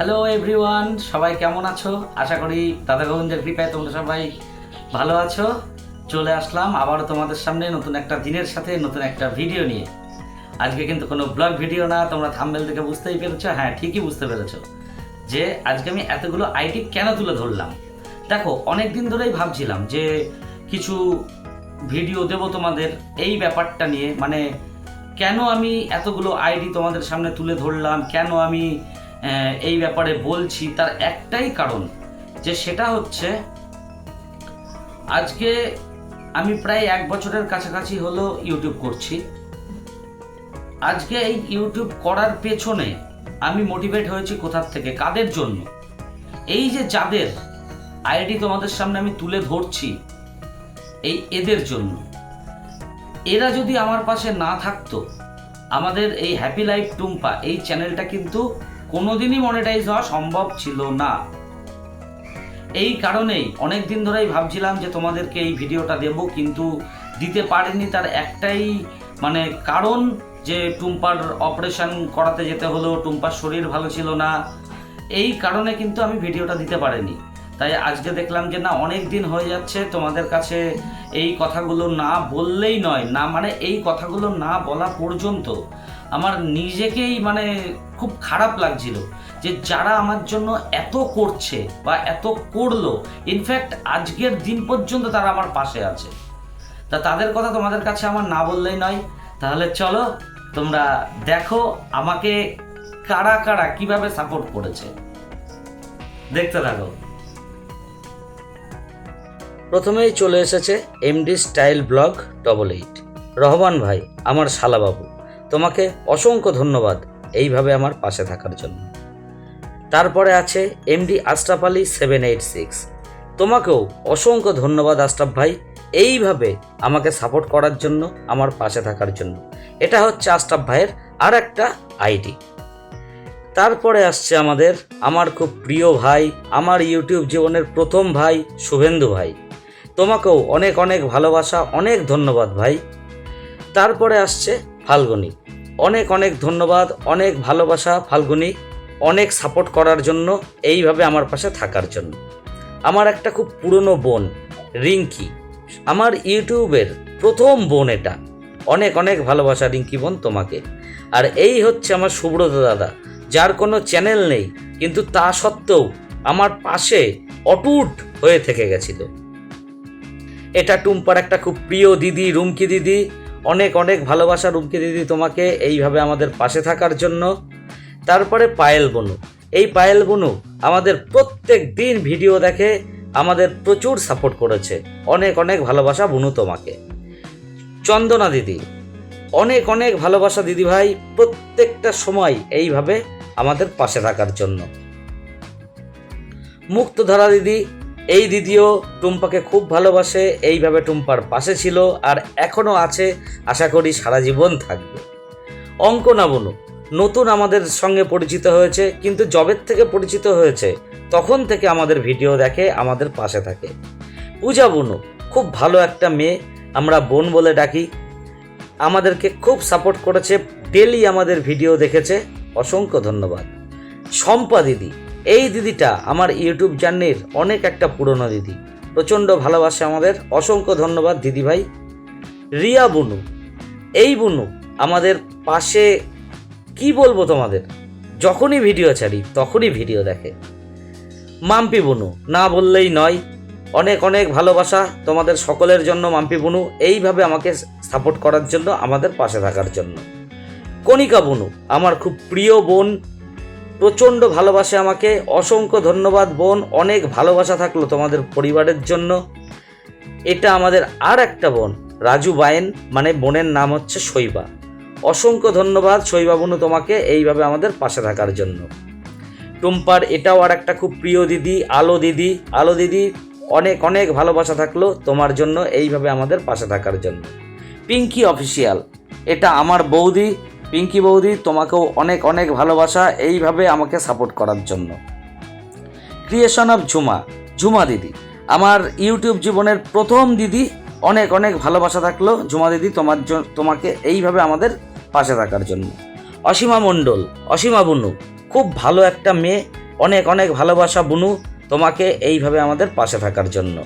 Hello everyone সবাই কেমন আছো? আশা করি দাদা গোবিন্দের কৃপায় তোমরা সবাই ভালো আছো। চলে আসলাম আবারও তোমাদের সামনে নতুন একটা দিনের সাথে, নতুন একটা ভিডিও নিয়ে। আজকে কিন্তু কোনো ব্লগ ভিডিও না, তোমরা থাম্বেল থেকে বুঝতেই পেরেছ। হ্যাঁ ঠিকই বুঝতে পেরেছ যে আজকে আমি এতগুলো আইটি কেন তুলে ধরলাম? দেখো অনেক দিন ধরেই ভাবছিলাম যে কিছু ভিডিও দেব তোমাদের এই ব্যাপারটা নিয়ে। মানে কেন আমি এতগুলো আইডি তোমাদের সামনে তুলে ধরলাম? কেন আমি এই ব্যাপারে বলছি, তার একটাই কারণ, যে সেটা হচ্ছে, আজকে আমি প্রায় এক বছরের কাছাকাছি হলো ইউটিউব করছি। আজকে এই ইউটিউব করার পেছনে আমি মোটিভেট হয়েছি কোথার থেকে? কাদের জন্য? এই যে যাদের আইডি তোমাদের সামনে আমি তুলে ধরছি, এই এদের জন্য। এরা যদি আমার পাশে না থাকতো, আমাদের এই হ্যাপি লাইফ টুম্পা এই চ্যানেলটা কিন্তু কোনোদিনই মনিটাইজ হওয়া সম্ভব ছিল না। এই কারণেই অনেক দিন ধরেই ভাবছিলাম যে তোমাদেরকে এই ভিডিওটা দেব, কিন্তু দিতে পারিনি তার একটাই মানে কারণ যে টুম্পার অপারেশন করাতে যেতে হলো, টুম্পার শরীর ভালো ছিল না, এই কারণে কিন্তু আমি ভিডিওটা দিতে পারিনি। তাই আজকে দেখলাম যে না, অনেক দিন হয়ে যাচ্ছে তোমাদের কাছে এই কথাগুলো না বললেই নয়, না মানে এই কথাগুলো না বলা পর্যন্ত আমার নিজেকেই মানে খুব খারাপ লাগছিল যে যারা আমার জন্য এত করছে বা এত করল ইনফ্যাক্ট আজকের দিন পর্যন্ত তারা আমার পাশে আছে। তা তাদের কথা তোমাদের কাছে আমার না বললেই নয়। তাহলে চলো, তোমরা দেখো আমাকে কারা কারা কীভাবে সাপোর্ট করেছে। দেখতে থাকো। প্রথমেই চলে এসেছে MD style blog double eight Rahman ভাই, আমার শালাবাবু, তোমাকে অসংখ্য ধন্যবাদ এইভাবে আমার পাশে থাকার জন্য। তারপরে আছে MD Ashraf Ali seven eight six তোমাকেও অসংখ্য ধন্যবাদ আশরাফ ভাই এইভাবে আমাকে সাপোর্ট করার জন্য, আমার পাশে থাকার জন্য। এটা হচ্ছে আশরাফ ভাইয়ের আর একটা আইডি। তারপরে আসছে আমাদের আমার খুব প্রিয় ভাই, আমার ইউটিউব জীবনের প্রথম ভাই শুভেন্দু ভাই। তোমাকেও অনেক অনেক ভালোবাসা, অনেক ধন্যবাদ ভাই। তারপরে আসছে ফাল্গুনি। অনেক অনেক ধন্যবাদ, অনেক ভালোবাসা ফাল্গুনি, অনেক সাপোর্ট করার জন্য, এইভাবে আমার পাশে থাকার জন্য। আমার একটা খুব পুরনো বোন, রিঙ্কি। আমার ইউটিউবের প্রথম বোন এটা। অনেক অনেক ভালোবাসা রিঙ্কি বোন তোমাকে। আর এই হচ্ছে আমার সুব্রত দাদা, যার কোনো চ্যানেল নেই, কিন্তু তা সত্ত্বেও আমার পাশে অটুট হয়ে থেকে গেছিল। এটা টুম্পার একটা খুব প্রিয় দিদি, রুমকি দিদি। অনেক অনেক ভালোবাসা রুমকি দিদি তোমাকে এইভাবে আমাদের পাশে থাকার জন্য। তারপরে পায়েল বনু। এই পায়েল বনু আমাদের প্রত্যেক দিন ভিডিও দেখে আমাদের প্রচুর সাপোর্ট করেছে। অনেক অনেক ভালোবাসা বনু তোমাকে। চন্দনা দিদি। অনেক অনেক ভালোবাসা দিদি ভাই প্রত্যেকটা সময় এইভাবে আমাদের পাশে থাকার জন্য। মুক্তধারা দিদি এই দিদিও টুম্পাকে খুব ভালোবাসে, এইভাবে টুম্পার পাশে ছিল আর এখনও আছে, আশা করি সারা জীবন থাকবে। অঙ্কনা বনু নতুন আমাদের সঙ্গে পরিচিত হয়েছে, কিন্তু জবের থেকে পরিচিত হয়েছে, তখন থেকে আমাদের ভিডিও দেখে আমাদের পাশে থাকে। পূজা বনু খুব ভালো একটা মেয়ে, আমরা বোন বলে ডাকি। আমাদেরকে খুব সাপোর্ট করেছে, ডেলি আমাদের ভিডিও দেখেছে, অসংখ্য ধন্যবাদ। শম্পা দিদি এই দিদিটা আমার ইউটিউব জার্নির অনেক একটা পুরনো দিদি। প্রচণ্ড ভালোবাসে আমাদের। অসংখ্য ধন্যবাদ দিদি ভাই। রিয়া বুনু, এই বুনু আমাদের পাশে কি বলব তোমাদের? যখনই ভিডিও ছাড়ি, তখনই ভিডিও দেখে। মাম্পি বুনু, না বললেই নয়। অনেক অনেক ভালোবাসা তোমাদের সকলের জন্য মাম্পি বুনু। এইভাবে আমাকে সাপোর্ট করার জন্য, আমাদের পাশে থাকার জন্য। কণিকা বুনু, আমার খুব প্রিয় বোন। প্রচণ্ড ভালোবাসে আমাকে। অসংখ্য ধন্যবাদ, বোন। অনেক ভালোবাসা থাকল তোমাদের পরিবারের জন্য। এটা আমাদের আর একটা বোন, রাজু বায়েন মানে বোনের নাম হচ্ছে শৈবা। অসংখ্য ধন্যবাদ শৈবা বনু তোমাকে এইভাবে আমাদের পাশে থাকার জন্য। টুম্পার, এটাও আর একটা খুব প্রিয় দিদি, আলো দিদি। আলো দিদি, অনেক অনেক ভালোবাসা থাকল তোমার জন্য এইভাবে আমাদের পাশে থাকার জন্য। পিঙ্কি অফিসিয়াল, এটা আমার বৌদি। পিঙ্কি বৌদি, তোমাকেও অনেক অনেক ভালোবাসা, এইভাবে আমাকে সাপোর্ট করার জন্য। ক্রিয়েশন অফ ঝুমা ঝুমা দিদি। আমার ইউটিউব জীবনের প্রথম দিদি, অনেক অনেক ভালোবাসা থাকল। ঝুমা দিদি, তোমার তোমাকে এইভাবে আমাদের পাশে থাকার জন্য। অসীমা মণ্ডল, অসীমা বনু, খুব ভালো একটা মেয়ে, অনেক অনেক ভালোবাসা বুনু, তোমাকে এইভাবে আমাদের পাশে থাকার জন্য।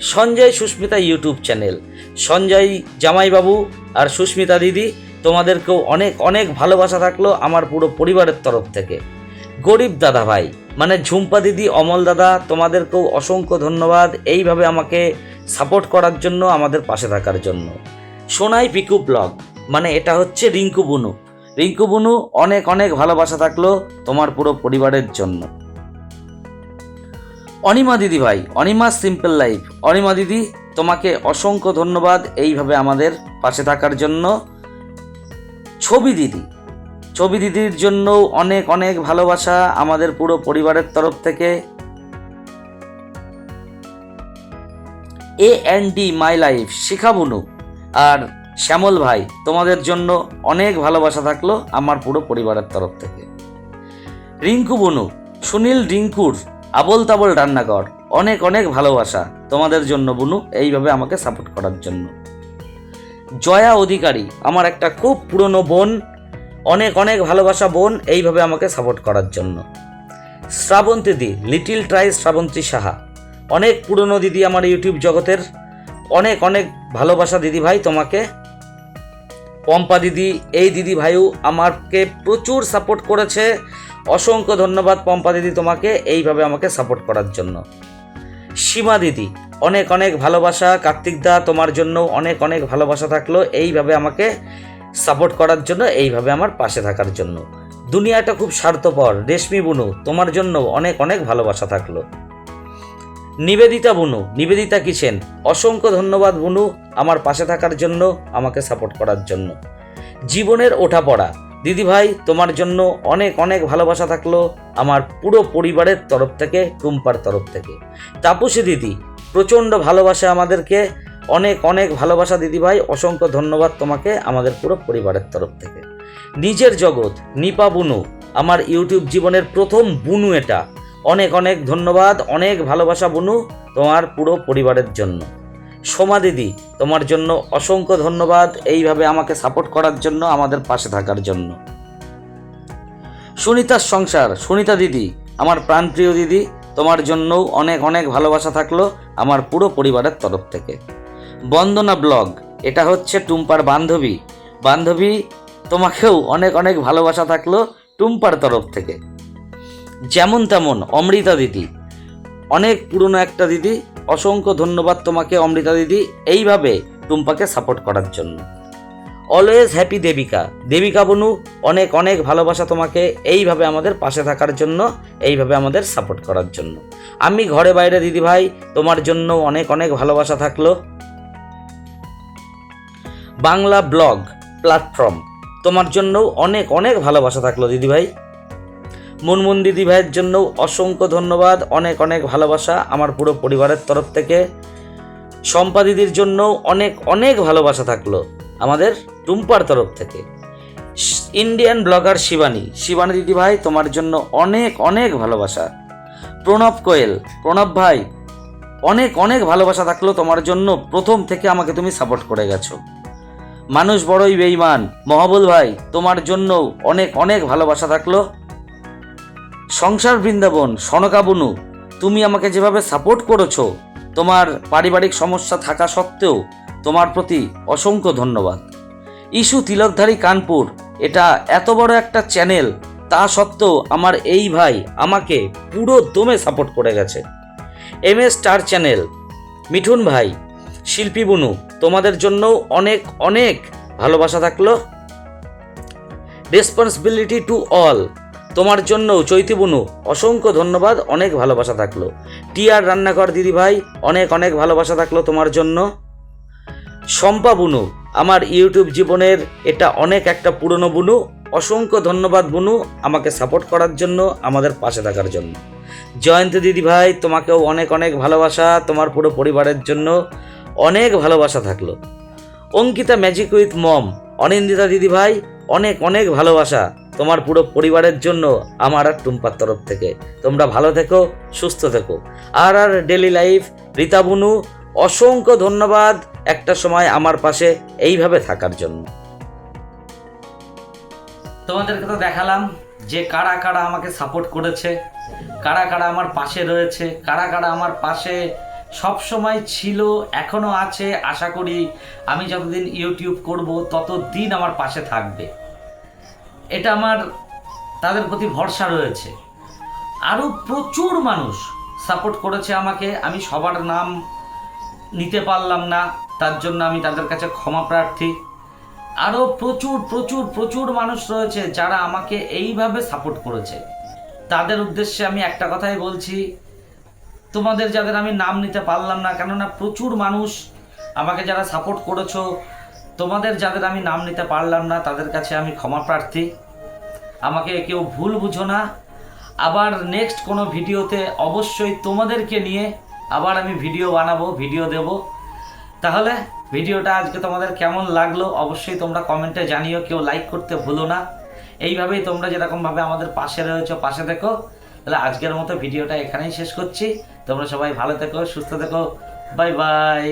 সঞ্জয় সুস্মিতা ইউটিউব চ্যানেল, সঞ্জয় জামাইবাবু আর সুস্মিতা দিদি তোমাদেরকেও অনেক অনেক ভালোবাসা থাকল আমার পুরো পরিবারের তরফ থেকে। গরিব দাদা ভাই মানে ঝুম্পা দিদি, অমল দাদা, তোমাদেরকেও অসংখ্য ধন্যবাদ এইভাবে আমাকে সাপোর্ট করার জন্য, আমাদের পাশে থাকার জন্য। সোনাই পিকু ব্লগ মানে এটা হচ্ছে রিঙ্কু বুনু। রিঙ্কু বুনু, অনেক অনেক ভালোবাসা থাকল তোমার পুরো পরিবারের জন্য। অনিমা দিদি ভাই, অনিমা সিম্পল লাইফ। অনিমা দিদি, তোমাকে অসংখ্য ধন্যবাদ এইভাবে আমাদের পাশে থাকার জন্য। ছবি দিদি। ছবি দিদির জন্য অনেক অনেক ভালোবাসা আমাদের পুরো পরিবারের তরফ থেকে। A N D my life Shikha বুনু আর শ্যামল ভাই, তোমাদের জন্য অনেক ভালোবাসা থাকল আমার পুরো পরিবারের তরফ থেকে। রিঙ্কু বনু, সুনীল রিঙ্কুর আবল তাবল রান্নাঘর। অনেক অনেক ভালোবাসা তোমাদের জন্য বুনু, এইভাবে আমাকে সাপোর্ট করার জন্য। জয়া অধিকারী, আমার একটা খুব পুরনো বোন, অনেক অনেক ভালোবাসা বোন, এইভাবে আমাকে সাপোর্ট করার জন্য। Srabanti the little try Srabanti Saha. অনেক পুরনো দিদি আমার ইউটিউব জগতের, অনেক অনেক ভালোবাসা দিদি ভাই তোমাকে। পম্পা দিদি, এই দিদি ভাইও আমাকে প্রচুর সাপোর্ট করেছে। অসংখ্য ধন্যবাদ পম্পা দিদি তোমাকে, এইভাবে আমাকে সাপোর্ট করার জন্য। সীমা দিদি অনেক অনেক ভালোবাসা। কার্তিক দা, তোমার জন্য অনেক অনেক ভালোবাসা থাকল। এইভাবে আমাকে সাপোর্ট করার জন্য, এইভাবে আমার পাশে থাকার জন্য। দুনিয়াটা খুব স্বার্থপর। রেশমি বুনু, তোমার জন্য অনেক অনেক ভালোবাসা থাকল। নিবেদিতা বুনু, নিবেদিতা কিচেন। অসংখ্য ধন্যবাদ বুনু, আমার পাশে থাকার জন্য, আমাকে সাপোর্ট করার জন্য। জীবনের ওঠা পড়া দিদিভাই তোমার জন্য অনেক অনেক ভালোবাসা থাকল, আমার পুরো পরিবারের তরফ থেকে, টুম্পার তরফ থেকে। তাপসী দিদি প্রচণ্ড ভালোবাসে আমাদেরকে। অনেক অনেক ভালোবাসা দিদিভাই, অসংখ্য ধন্যবাদ তোমাকে আমাদের পুরো পরিবারের তরফ থেকে। নিজের জগৎ, নিপা বুনু, আমার ইউটিউব জীবনের প্রথম বুনু এটা। অনেক অনেক ধন্যবাদ, অনেক ভালোবাসা বুনু তোমার পুরো পরিবারের জন্য। সোমা দিদি, তোমার জন্য অসংখ্য ধন্যবাদ, এইভাবে আমাকে সাপোর্ট করার জন্য, আমাদের পাশে থাকার জন্য। সুনিতার সংসার, সুনিতা দিদি, আমার প্রাণপ্রিয় দিদি তোমার জন্যও অনেক অনেক ভালোবাসা থাকল আমার পুরো পরিবারের তরফ থেকে। বন্দনা ব্লগ, এটা হচ্ছে টুম্পার বান্ধবী। বান্ধবী, তোমাকেও অনেক অনেক ভালোবাসা থাকল টুম্পার তরফ থেকে। যেমন তেমন অমৃতা দিদি। অনেক পুরনো একটা দিদি, অসংখ্য ধন্যবাদ তোমাকে অমৃতা দিদি, এইভাবে টুম্পাকে সাপোর্ট করার জন্য। অলওয়েজ হ্যাপি দেবিকা দেবিকা বনু অনেক অনেক ভালোবাসা তোমাকে এইভাবে আমাদের পাশে থাকার জন্য, এইভাবে আমাদের সাপোর্ট করার জন্য। আমি ঘরে বাইরে দিদি ভাই তোমার জন্য অনেক অনেক ভালোবাসা থাকল। বাংলা ব্লগ প্ল্যাটফর্ম তোমার জন্য অনেক অনেক ভালোবাসা থাকল, দিদিভাই। মুনমুন দিদি ভাইয়ের জন্য অসংখ্য ধন্যবাদ, অনেক অনেক ভালোবাসা আমার পুরো পরিবারের তরফ থেকে। শম্পা দিদির জন্য অনেক অনেক ভালোবাসা থাকল। আমাদের টুম্পার তরফ থেকে। Indian blogger Shivani. শিবানী দিদি ভাই তোমার জন্য অনেক অনেক ভালোবাসা। প্রণব কোয়েল, প্রণব ভাই, অনেক অনেক ভালোবাসা থাকল তোমার জন্য প্রথম থেকে আমাকে তুমি সাপোর্ট করে গেছো। মানুষ বড়ই বেইমান মহাবুল ভাই, তোমার জন্য অনেক অনেক ভালোবাসা থাকল। সংসার বৃন্দাবন, সনকা বনু, তুমি আমাকে যেভাবে সাপোর্ট করেছ, তোমার পারিবারিক সমস্যা থাকা সত্ত্বেও তোমার প্রতি অসংখ্য ধন্যবাদ। ইস্যু তিলকধারী কানপুর, এটা এত বড় একটা চ্যানেল, তা সত্ত্বেও আমার এই ভাই আমাকে পুরো দমে সাপোর্ট করে গেছে। M S star channel, Mithun ভাই, শিল্পী বুনু, তোমাদের জন্য অনেক অনেক ভালোবাসা থাকল। রেসপন্সিবিলিটি টু অল, তোমার জন্য চৈতি বুনু, অসংখ্য ধন্যবাদ, অনেক ভালোবাসা থাকল। টিআর রান্নাঘর দিদি ভাই, অনেক অনেক ভালোবাসা থাকল তোমার জন্য। শম্পা বুনু, আমার ইউটিউব জীবনের এটা অনেক একটা পুরনো বুনু। অসংখ্য ধন্যবাদ বুনু আমাকে সাপোর্ট করার জন্য, আমাদের পাশে থাকার জন্য। জয়ন্ত দিদি ভাই, তোমাকেও অনেক অনেক ভালোবাসা, তোমার পুরো পরিবারের জন্য অনেক ভালোবাসা থাকল। Ankita magic with mom Anindita দিদি ভাই, অনেক অনেক ভালোবাসা তোমার পুরো পরিবারের জন্য আমার আর টুম্পার তরফ থেকে। তোমরা ভালো থেকো, সুস্থ থেকো। R R daily life Rita বুনু, অসংখ্য ধন্যবাদ। একটা সময় আমার পাশে এইভাবে থাকার জন্য। তোমাদেরকে তো দেখালাম যে কারা কারা আমাকে সাপোর্ট করেছে, কারা কারা আমার পাশে রয়েছে, কারা কারা আমার পাশে সব সময় ছিল, এখনও আছে, আশা করি আমি যতদিন ইউটিউব করব, ততদিন আমার পাশে থাকবে। এটা আমার, তাদের প্রতি ভরসা রয়েছে। আরও প্রচুর মানুষ সাপোর্ট করেছে আমাকে, আমি সবার নাম নিতে পারলাম না। তার জন্য আমি তাদের কাছে ক্ষমা প্রার্থী। আরও প্রচুর প্রচুর প্রচুর মানুষ রয়েছে যারা আমাকে এইভাবে সাপোর্ট করেছে। তাদের উদ্দেশ্যে আমি একটা কথাই বলছি, তোমাদের যাদের আমি নাম নিতে পারলাম না, কেননা প্রচুর মানুষ আমাকে যারা সাপোর্ট করেছ, তোমাদের যাদের আমি নাম নিতে পারলাম না, তাদের কাছে আমি ক্ষমা প্রার্থী। আমাকে কেউ ভুল বুঝো না। আবার নেক্সট কোনো ভিডিওতে অবশ্যই তোমাদেরকে নিয়ে আবার আমি ভিডিও বানাবো, ভিডিও দেব। তাহলে ভিডিওটা আজকে তোমাদের কেমন লাগল অবশ্যই তোমরা কমেন্টে জানিও, কেউ লাইক করতে ভুলো না। এইভাবেই তোমরা যেরকমভাবে আমাদের পাশে রয়েছো, পাশে দেখো। তাহলে আজকের মতো ভিডিওটা এখানেই শেষ করছি। তোমরা সবাই ভালো থেকো, সুস্থ থেকো। Bye bye.